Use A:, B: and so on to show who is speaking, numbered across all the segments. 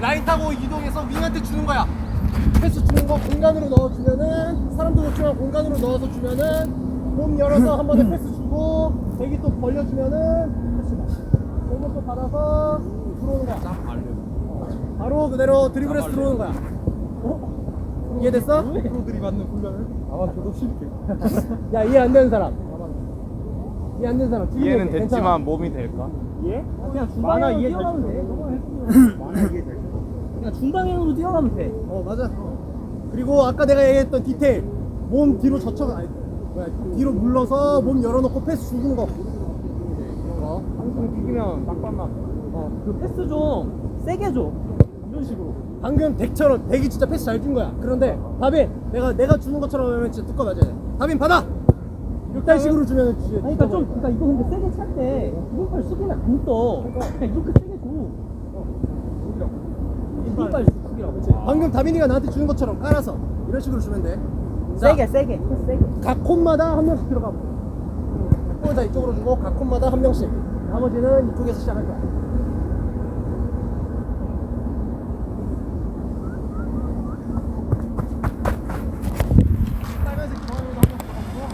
A: 라인 타고 이동해서 윙한테 주는 거야. 패스 주는 거 공간으로 넣어주면은 사람도 좋지만 공간으로 넣어서 주면은 몸 열어서 한 번에 패스 주고 대기 또 벌려주면은 패스 공을 또 받아서 들어오는 거야. 바로 그대로 드리블해서 들어오는 거야. 어? 이해됐어?
B: 프로들이 받는 훈련을 아마 저도 쉽게
A: 야 이해 안 되는 사람. 이해 안 되는 사람.
B: 이해는. 됐지만 몸이 될까?
C: 예? 그냥
B: 만화
C: 중방향으로
B: 이해
C: 뛰어가면 돼. 중방향으로 뛰어가면 돼.
A: 어 맞아. 그리고 아까 내가 얘기했던 디테일 몸 뒤로 젖혀 아니 뭐야 뒤로 물러서 몸 열어놓고 패스 주는 거. 이런 거.
B: 항상 튀기면 딱 봤나
A: 어.
C: 그 패스 좀 세게 줘. 이런 식으로.
A: 방금 덱처럼 덱이 진짜 패스 잘 준 거야. 그런데 다빈 내가 내가 주는 것처럼 하면 진짜 뚜껑 맞아야 돼. 다빈 받아. 이런 식으로 주면 지
C: 아니, 그러니까 좀, 그러니까 이거 근데 세게 찰때 이빨 수비는 안 떠. 그러니까 이렇게. 이빨 수비라고.
A: 방금 다빈이가 나한테 주는 것처럼 깔아서 이런 식으로 주면 돼. 자,
C: 세게, 세게, 세게.
A: 각 콘마다 한 명씩 들어가고. 콘다 이쪽으로 주고 각 콘마다 한 명씩. 나머지는 이쪽에서 시작할 거야. 빨간색 중앙으로도 한명 들어가고.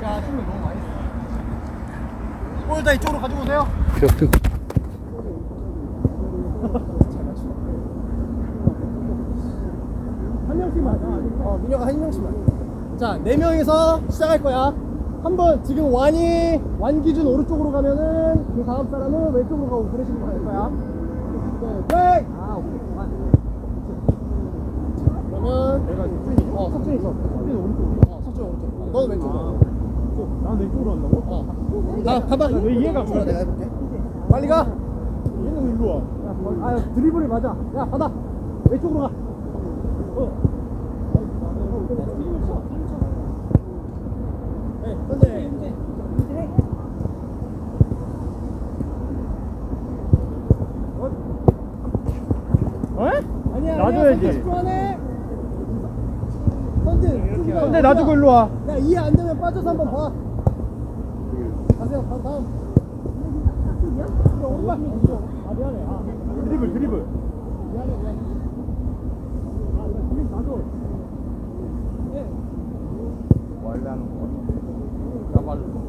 A: 자, 힘을 너무 많이 써. 볼다 이쪽으로 가지고 오세요. 한 명씩만. 어, 민혁아 한 명씩만. 자, 네 명이서 시작할 거야. 한번 지금 완이 완 기준 오른쪽으로 가면은 그 다음 사람은 왼쪽으로 가고 그런 식으로 갈 거야. 네.
C: 아, 오케이. 아,
A: 그러면 내가 석준이. 어, 석준이 있어. 석준이 오른쪽. 어, 석준이 오른쪽. 너는 왼쪽으로.
B: 난 왼쪽으로 한다고?
A: 어. 가, 가봐.
B: 왜 이해가 안 가?
A: 내가 해볼게. 빨리 가.
B: 얘는 왜 일로 와?
A: 야, 뭐, 아, 드리블이 맞아. 야, 받아. 왼쪽으로 가. 어. 네, 현재.
B: 어?
A: 아니야,
B: 놔줘야지.
A: 선진,
B: 근데 놔주고 일로 와.
A: 야, 이해 안 되면 빠져서 한번 봐. 가세요, 다음. 다음. 야, 오른발. 아, 미안해. 아,
B: 드리블 드리블.
A: 미안해, 미안해. 아, 나 지금 놔줘. 네.
B: 원래 하는 거. 나발로.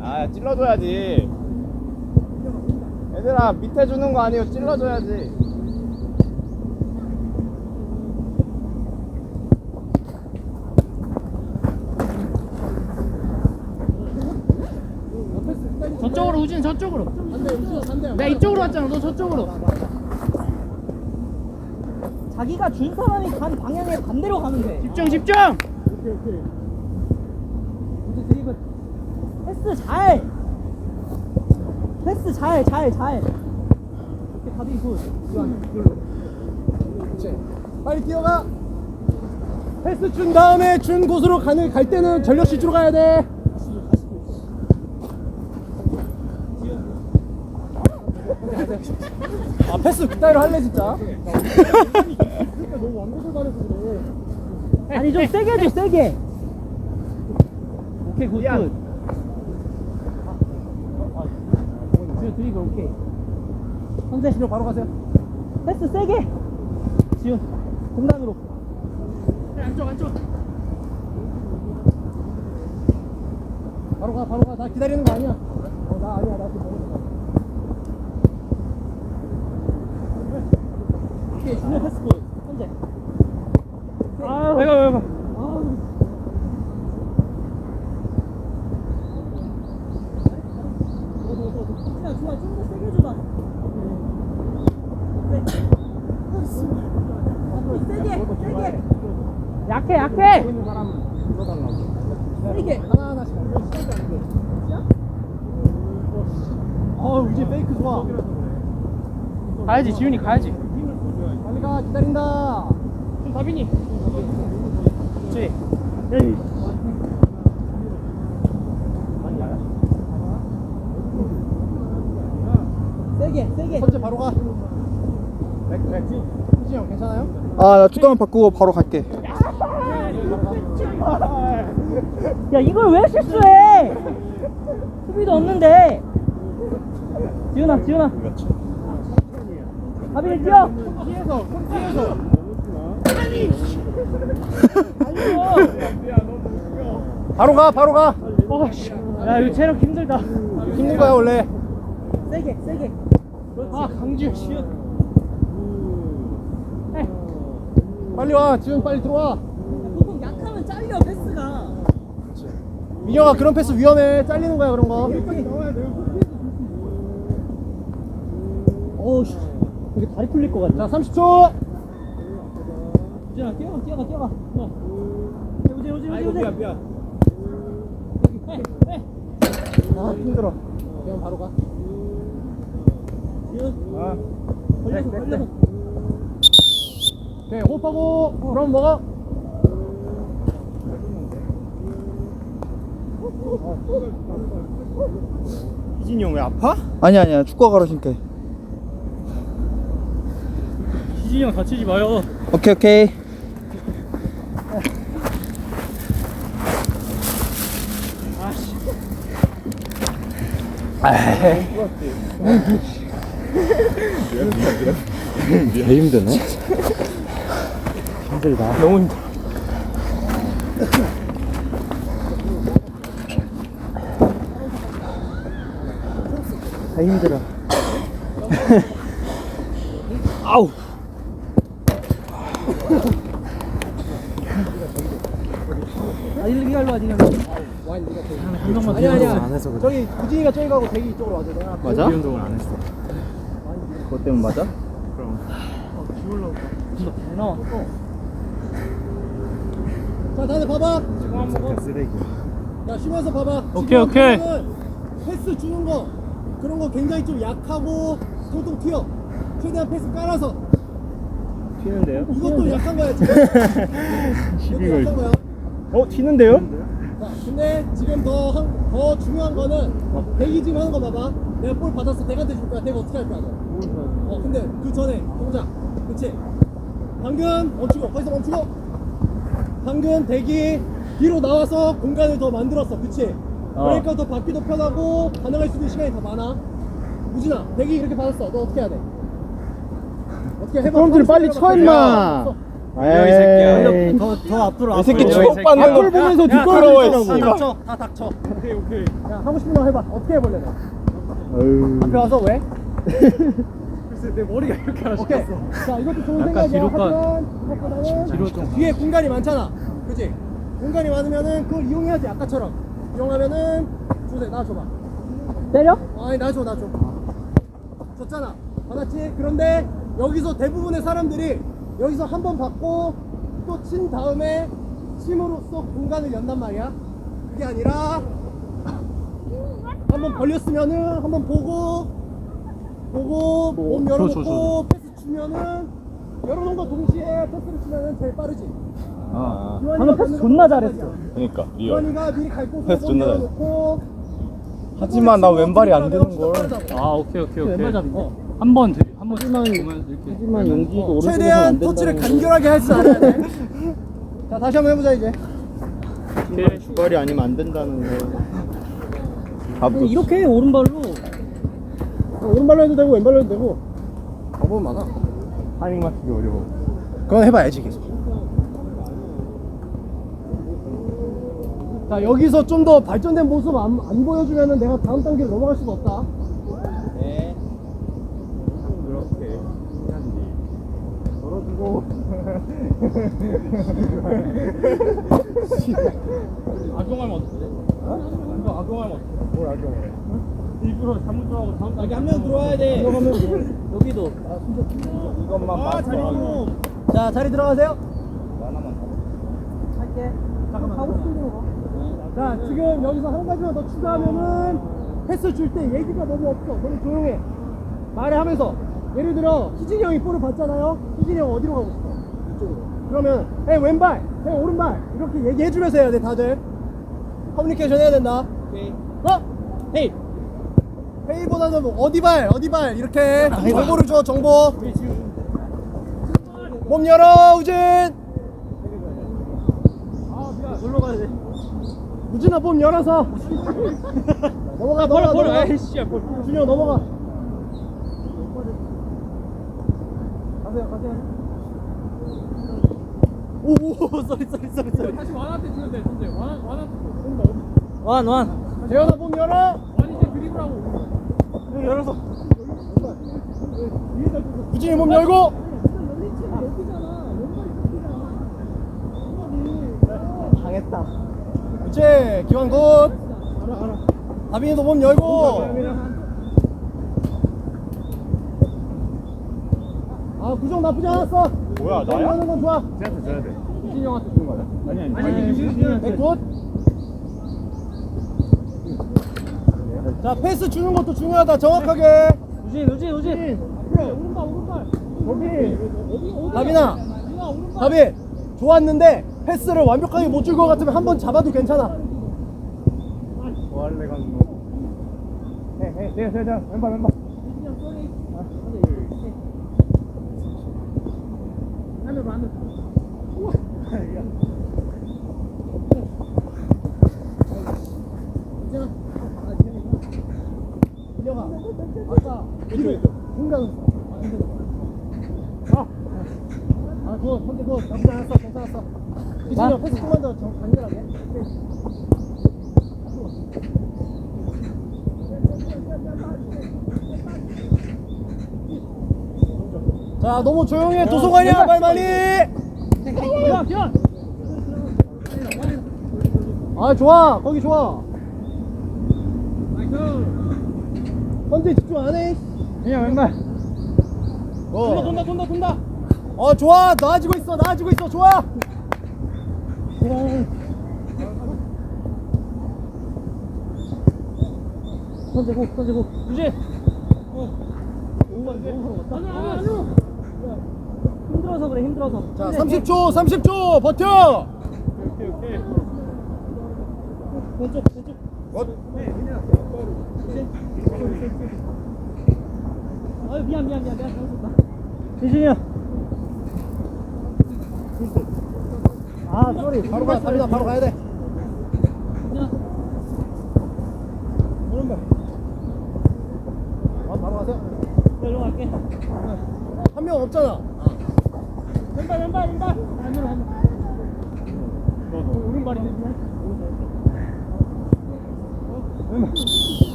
B: 아 찔러줘야지. 얘들아 밑에 주는 거 아니고 찔러줘야지.
D: 저쪽으로 우진 저쪽으로
A: 반대, 우진아, 반대.
D: 내가 이쪽으로 왔잖아 너 저쪽으로
C: 자기가 준 사람이 간 방향에 반대로 가면 돼.
D: 집중 집중
A: 오케이, 오케이.
C: 이제 드리블. 패스 잘. 패스 잘, 잘, 잘. 이렇게 다빈 굿.
A: 그렇지. 빨리 뛰어가. 패스 준 다음에 준 곳으로 가는 갈 때는 전력 질주로 가야 돼. 아 패스 그따위로 할래 진짜. 너무 완벽을 말해서 그래.
C: 아니 좀 세게 줘, 세게. 오케이 굿,
B: 야.
C: 굿. 지금 드리블 오케이.
A: 현재 시로 바로 가세요.
C: 패스 세게. 지훈 공간으로.
D: 안쪽 안쪽
A: 바로 가, 바로 가. 나 기다리는 거 아니야. 어, 나 아니야. 나 지금.
C: 오케이 준호 패스 굿. 현재.
D: 아 이거 이거
C: 아우. 그냥 좋아 좀 더 세게 줘봐. 네. 세게 세게
D: 약해 약해
B: 불러달라고.
C: 세게.
A: 하나하나씩. 어, 이제 페이크 좋아.
D: 가야지 지훈이 가야지
A: 빨리 가, 기다린다.
D: 좀 다빈이 그렇지
C: 세게 세게.
A: 현재 바로 가. 백, 백. 희진 형 괜찮아요?
E: 아, 나 축구만 바꾸고 바로 갈게.
C: 야 이걸 왜 실수해? 수비도 없는데. 지훈아 지훈아. 다빈이 뛰어.
A: 뒤에서 손 뒤에서 바로 가 바로 가.
D: 어 씨. 야 이거 체력 힘들다.
A: 힘든 거야 원래.
C: 세게 세게.
D: 아 강지우 씨.
A: 빨리 와 지금 빨리 들어와.
C: 보통 약하면 잘려 패스가
A: 민영아 그런 패스 위험해. 잘리는 거야 그런 거.
C: 어우 씨. 이게 다리 풀릴 것 같네.
A: 자 30초.
C: 우진아 뛰어가 뛰어가. 뛰어가 어. 우진 우진 우진 우진
B: 미안 미안.
C: 해, 해.
A: 아 힘들어. 그냥 바로 가.
B: 아.
C: 걸려서 걸려서.
A: 오케이 호흡하고. 그럼 먹어
B: 희진이 형 왜 아파?
E: 아니 아니야. 축구 가러 신게.
D: 희진이 형 다치지 마요.
E: 오케이 오케이. 개 힘드네? 힘들다 너무 힘들어 다 힘들어. 아우.
C: 아 일기 갈로 하지
A: 아니야 아니야. 저기 우진이가 저기 가고 대기 이쪽으로 와줘. 내가
E: 맞아?
B: 운동을 안 했어.
E: 그것 때문 맞아?
C: 배 나왔어.
A: 자 다들 봐봐.
B: 쓰레기.
A: 야 쉬면서 봐봐.
D: 오케이,
A: 지금
D: 오케이.
A: 패스 주는 거 그런 거 굉장히 좀 약하고 통통 튀어 최대한 패스 깔아서
B: 튀는데요?
A: 이것도 약한 거야 지금 이것도 약한 거야
B: 어 튀는데요?
A: 자, 근데 지금 더, 한- 더 중요한 거는 대기 지금 하는 거 봐봐. 내가 볼 받았어. 대한테 줄 거야. 대가 어떻게 할 거야, 너? 어, 근데 그 전에 동작. 그치? 방금 멈추고, 거기서 멈추고. 방금 대기 뒤로 나와서 공간을 더 만들었어. 그치? 그러니까 더 받기도 편하고 가능할 수 있는 시간이 더 많아. 우진아, 대기 이렇게 받았어. 너 어떻게 해야 돼? 어떻게 해봐.
E: 사람들이 빨리 쳐, 임마.
A: 어,
B: 이 새끼야.
C: 더, 더 앞으로
B: 이 새끼
C: 앞으로.
A: 앞을
B: 거
A: 보면서
B: 야, 부끄러워. 씨발.
A: 닥쳐, 다 닥쳐. 오케이, 오케이. 야, 하고 싶은 거 해봐. 어떻게 해볼래, 너?
E: 어휴.
A: 앞에 와서 왜?
D: 글쎄 내 머리가 이렇게 하나
A: 오케이. 자, 이것도 좋은
D: 약간
A: 생각이야.
D: 뒤로 가.
A: 하지만 그것보다는
D: 뒤로 좀
A: 뒤에 공간이 많잖아. 그지? 공간이 많으면은 그걸 이용해야지, 아까처럼. 이용하면은 주세요. 놔줘봐.
C: 때려?
A: 아니, 놔줘, 놔줘. 줬잖아. 받았지? 그런데 여기서 대부분의 사람들이 여기서 한 번 받고 또 친 다음에 침으로써 공간을 연단 말이야. 그게 아니라 한 번 걸렸으면은 한 번 보고 보고 몸 열어놓고
D: 저, 저, 저.
A: 패스 주면은 열어놓은 거 동시에 패스를 주면은 제일 빠르지.
B: 아.
A: 유한이가
C: 방금 패스 존나
A: 건
C: 잘했어.
B: 그러니까 리얼.
A: 유한이가 미리 갈 곳으로
B: 패스
A: 몸
B: 존나.
A: 열어놓고
B: 하지만 나 왼발이 안 되는 걸.
D: 아 오케이 오케이 오케이
C: 왼발잡인데?
D: 한번 한번 보면 이렇게
E: 하지만 용기도 오른쪽에서
A: 최대한
E: 안
A: 터치를 간결하게 할 줄 알아야 돼. 자 다시 한번 해보자 이제.
D: 오케이
B: 주발이 아니면 안 된다는 거.
C: 아니, 이렇게 해, 오른발로
A: 오른발로 해도 되고 왼발로 해도 되고. 방법 많아.
B: 타이밍 맞추기 어려워.
A: 그건 해봐야지 계속. 자 여기서 좀 더 발전된 모습 안, 안 보여주면은 내가 다음 단계로 넘어갈 수가 없다.
B: 네. 그렇게 해야지. 걸어주고.
D: 악용하면 어떡해? 이거 악용하면 어떡해?
B: 뭘 악용해?
D: 일부러 잘못 들어가고 다음
C: 여기 한 명 들어와야 돼 여기도
B: 이것만
A: 아,
B: 맞춰.
A: 자 자리 들어가세요.
B: 하나만 더.
C: 할게 잠깐만 하고 싶은 대로
A: 자 지금 여기서 한 가지만 더 추가하면은 패스 줄 때 얘기가 너무 없어. 너무 조용해. 말을 하면서 예를 들어 희진이 형이 볼을 받잖아요. 희진이 형 어디로 가고 싶어? 이쪽으로. 그러면 에 왼발, 에 오른발 이렇게 얘기해 주면서 해야 돼 다들. 커뮤니케이션 해야 된다.
C: 오케이
A: 어? 헤이. 헤이보다는 뭐 어디 발, 어디 발 이렇게 정보를 줘 정보. 몸 열어 우진.
C: 놀러 가야 돼
A: 우진아 몸 열어서. 넘어가 아, 넘어가 넘어가.
D: 아이씨야
A: 준영 넘어가.
C: 가세요 가세요. 오오 쏘리 쏘리 쏘리 쏘리.
D: 다시 완한테 주면 돼 선재 완한 완한테
C: 완완.
A: 재현아 몸 열어.
D: 완이 제 드리블하고
C: 열어서.
A: 우진이 몸 열고.
C: 당했다.
A: 그렇지 기환 굿 다빈이도 몸 열고. 아 구정 나쁘지 않았어.
B: 뭐야,
A: 몸
B: 나야?
A: 건 좋아.
B: 쟤한테 줘야 돼. 희진이 형한테 주는 거 아니야? 아니, 아니.
C: 아니. 유진이
A: 네, 굿. 자 패스 주는 것도 중요하다 정확하게.
C: 우진 우진 우진.
A: 오른발 오른발. 거기. 다빈아. 다빈 좋았는데 패스를 완벽하게 못 줄 것 같으면 한 번 잡아도 괜찮아.
B: 뭐할래 강도. 해, 해, 내, 내, 내, 왼발, 왼발.
A: 아까 뒤로 공간을 아, 아, 굿, 현재 굿, 나쁘지 않았어, 괜찮았어. 형 패스 좀만 더 정- 간결하게. 자, 너무 조용해, 도서관이야.
C: 기현 기현
A: 아, 좋아, 거기 좋아. 현재 집중 안 해.
B: 그냥 왼발.
A: 어.
C: 돈다 돈다 돈다
A: 어 좋아 나아지고 있어 나아지고 있어 좋아
C: 던지고 던지고 아니 힘들어서 그래 힘들어서
A: 자 30초 30초 버텨
C: 왼쪽 왼쪽 아유 미안 미안 미안 미안 잘못했다 유진이야 아 쏘리
A: 바로 가 다빈아 바로 가야 돼. 오른발 아 바로 가세요.
C: 일로 갈게.
A: 한 명 없잖아.
C: 왼발 왼발 왼발. 안으로 안으로 오른발이네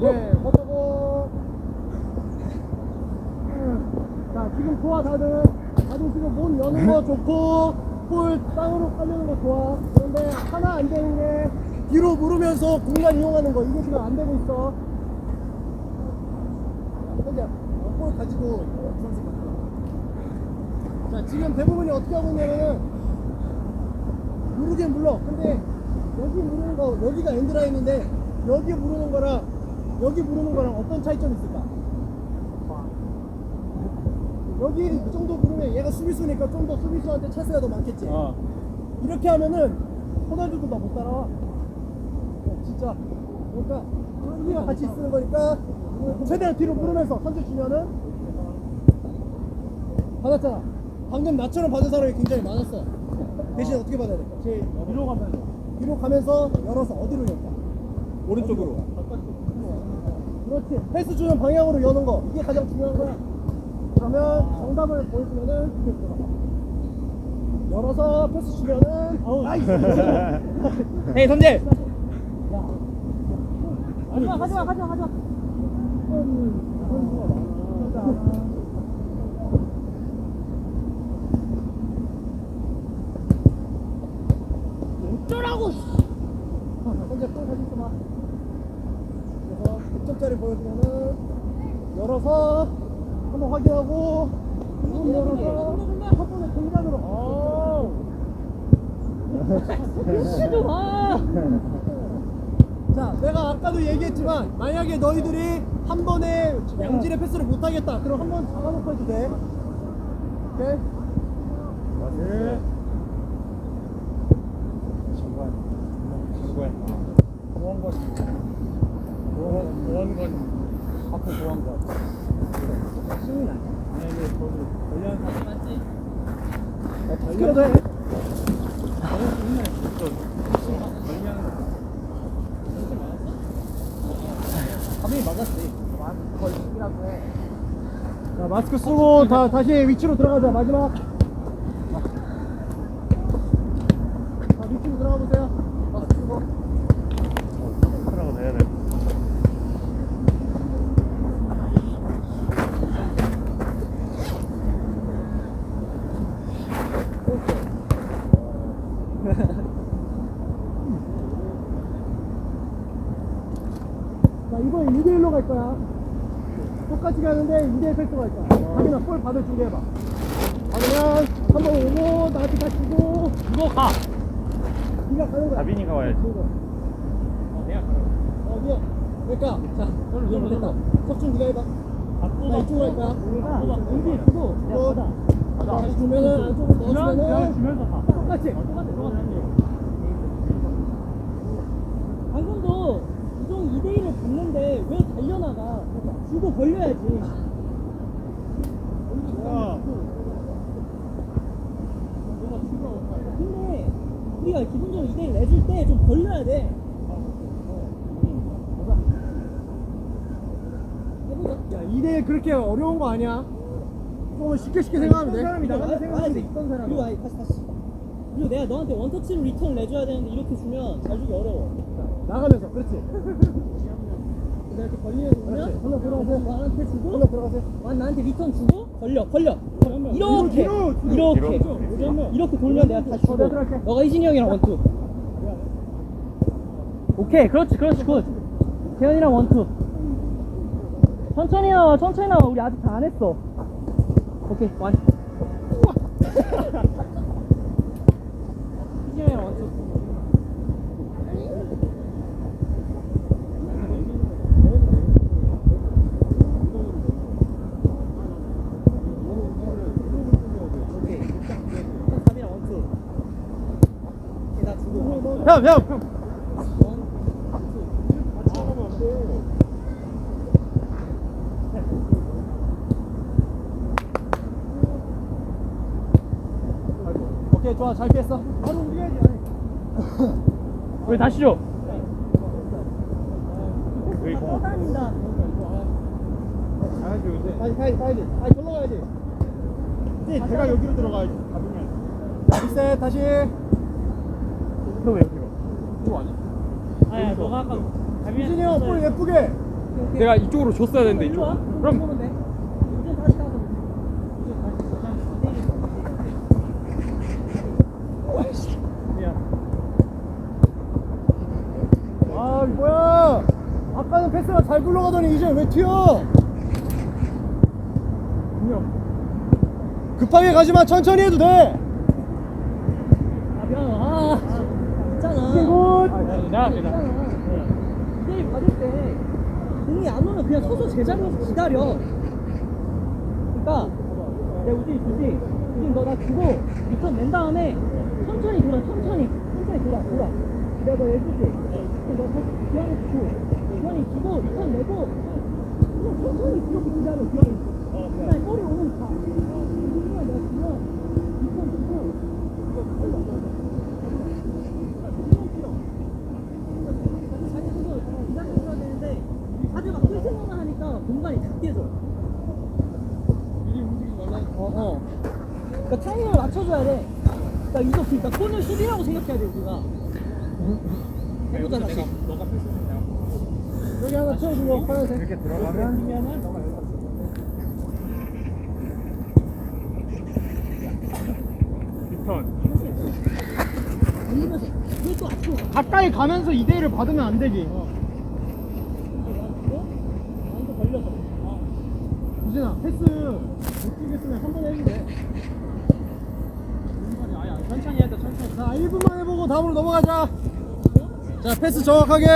A: 네 버텨고 자 지금 좋아 다들. 다들 지금 몸 여는 거 좋고 볼 땅으로 깔려는 거 좋아. 그런데 하나 안 되는 게 뒤로 물으면서 공간 이용하는 거. 이게 지금 안 되고 있어. 어, 볼 가지고 주황색 바꿔. 자 지금 대부분이 어떻게 하고 있냐면은 무르긴 물러. 근데 여기 무르는 거 여기가 엔드라인인데 여기 무르는 거랑 여기 무르는 거랑 어떤 차이점이 있을까? 여기 이 정도 무르면 얘가 수비수니까 좀 더 수비수한테 찬스가 더 많겠지.
B: 어.
A: 이렇게 하면은 호날두도 나 못 따라와. 어, 진짜. 그러니까 수비가 같이 쓰는 거니까 최대한 뒤로 무르면서 선제 주면은 받았잖아. 방금 나처럼 받은 사람이 굉장히 많았어. 대신 어떻게 받아야 될까? 제 뒤로 가면서 뒤로 가면서 열어서 어디로 열까?
B: 오른쪽으로.
A: 그렇지. 패스 주는 방향으로 여는 거. 이게 가장 중요한 거야 그러면 정답을 보여주면은 이렇게 들어가 열어서 패스 주면은 나이스.
C: 헤이 선재 하지마 하지마 하지마 하지마.
A: 어쩌라고 현재 볼 가지고 있어봐. 그래서 득점짜리 보여주면은 열어서 한번 확인하고 문 열어서 한 번에 공간으로
C: 와
A: 자, 내가 아까도 얘기했지만 만약에 너희들이 한 번에 양질의 패스를 못 하겠다. 그럼 한 번 잡아놓고 해도 돼. 오케이?
B: 네. 정관. 정관. 보안관. 보안, 보안관. 앞에 보안관.
A: 승인 아니야?
B: 네, 네, 거기 관리하는 사람 맞지?
A: 시켜도 돼.
B: 관리하는 거.
A: 감이 맞았지. 거의 이라고 해. 자, 마스크 쓰고 다, 다시 위치로 들어가자. 마지막. 자, 위치로 들어가 보세요. 자, 이번 2대1로 갈 거야. 가는데 2대1 팩트로 갈 거야. 하민아, 볼 받을 준비해봐. 받으면 한 번 오고, 나한테 다시 주고,
C: 이거 가.
A: 네가 가는 거야.
B: 다빈이가 와야지.
A: 어, 내가 가는 거야. 어, 미안. 그러니까, 자, 이러면 됐다. 석준 네가 해봐. 나 이쪽으로 갈 거야.
C: 은비 내가
A: 어. 다시 주면은 안쪽으로
C: 그냥
A: 넣어주면은
C: 주면서 가.
A: 똑같이.
C: 똑같아 똑같아. 방금도 2대1을 봤는데 왜 달려나가? 주고 벌려야지. 근데 우리가 기본적으로 2대1 내줄 때 좀 벌려야 돼. 해보자.
A: 야, 2대1 그렇게 어려운 거 아니야. 조금 쉽게 쉽게 생각하면 돼.
C: 사람이 나간다 생각하는데 있던 사람. 그리고 아니 다시 다시. 그리고 내가 너한테 원터치로 리턴 내줘야 되는데 이렇게 주면 잘 주기 어려워.
A: 나가면서, 그렇지.
C: 이렇게 걸리면?
A: 그렇지. 하나 들어가세요.
C: 나한테 주고?
A: 하나 들어가세요.
C: 완 나한테 리턴 주고? 걸려 걸려. 이렇게 이렇게. 이렇게 돌면 내가 다시 주고. 너가 희진이 형이랑 원투. 오케이 그렇지 그렇지 굿. 태현이랑 원투. 천천히 나와 천천히 나와. 우리 아직 다 안 했어. 오케이 완 희진이 형이랑 원투 오케이 답이랑 원투 오케이 나 주고
A: 형, 형, 형. 오케이, 좋아. 잘 피했어. 바로 움직여야지.
C: 왜 다시 줘?
B: 여기 공.
C: 떠다닌다
B: 가야지 요새.
A: 다시 가야지, 가야지. 아니, 절로 가야지.
B: 이제 제가 여기로 들어가야지. 가빈이.
A: 리셋, 다시.
B: 너 왜 여기로? 이거 아니야?
C: 아야 너가 아까
A: 유진이 형, 볼 예쁘게.
D: 내가 이쪽으로 줬어야 되는데 이쪽.
C: 그럼
A: 아, 이거 뭐야? 아까는 패스가 잘 굴러가더니 이제 왜 튀어? 급하게 가지만 천천히 해도 돼.
C: 아 미안 아 있잖아
A: 이게 굿.
C: 있잖아 이제 받을 때 공이 안 오면 그냥 서서 제자리에서 기다려. 그러니까 내가 우진이 주지 우진 너나 주고 리턴 낸 다음에 천천히 돌아 천천히. 천천히 돌아 돌아. 내가 너 그럼 너 기한이 주고 기한이 주고 리턴 내고 그냥 천천히 이렇게 기다려 기한이. 그다음에 볼이 오면 가 그냥 내가 주면 리턴 주고 이거 걸려 자기 스스로 기다려줘야 되는데 다들 막 끌생각만 하니까 공간이 다 깨져
D: 미리 움직이지 말라.
C: 어, 어. 그러니까 타이밍을 맞춰줘야 돼. 그러니까 이거 그러니까 골을 수비라고 생각해야 돼 우리가. 해보자 다시.
D: 너가 패스해. 내가.
A: 여기 하나 채워주고 파란색.
B: 이렇게 들어가면 리턴.
C: 돌리면서 이것도 앞으로 가.
A: 가까이 가면서 2대1을 받으면 안 되지.
C: 나한테 걸려서.
A: 유진아, 패스 못 뛰겠으면 한번
D: 아야 천천히 해야 돼 천천히.
A: 자, 1분만 해보고 다음으로 넘어가자. 자, 패스 정확하게.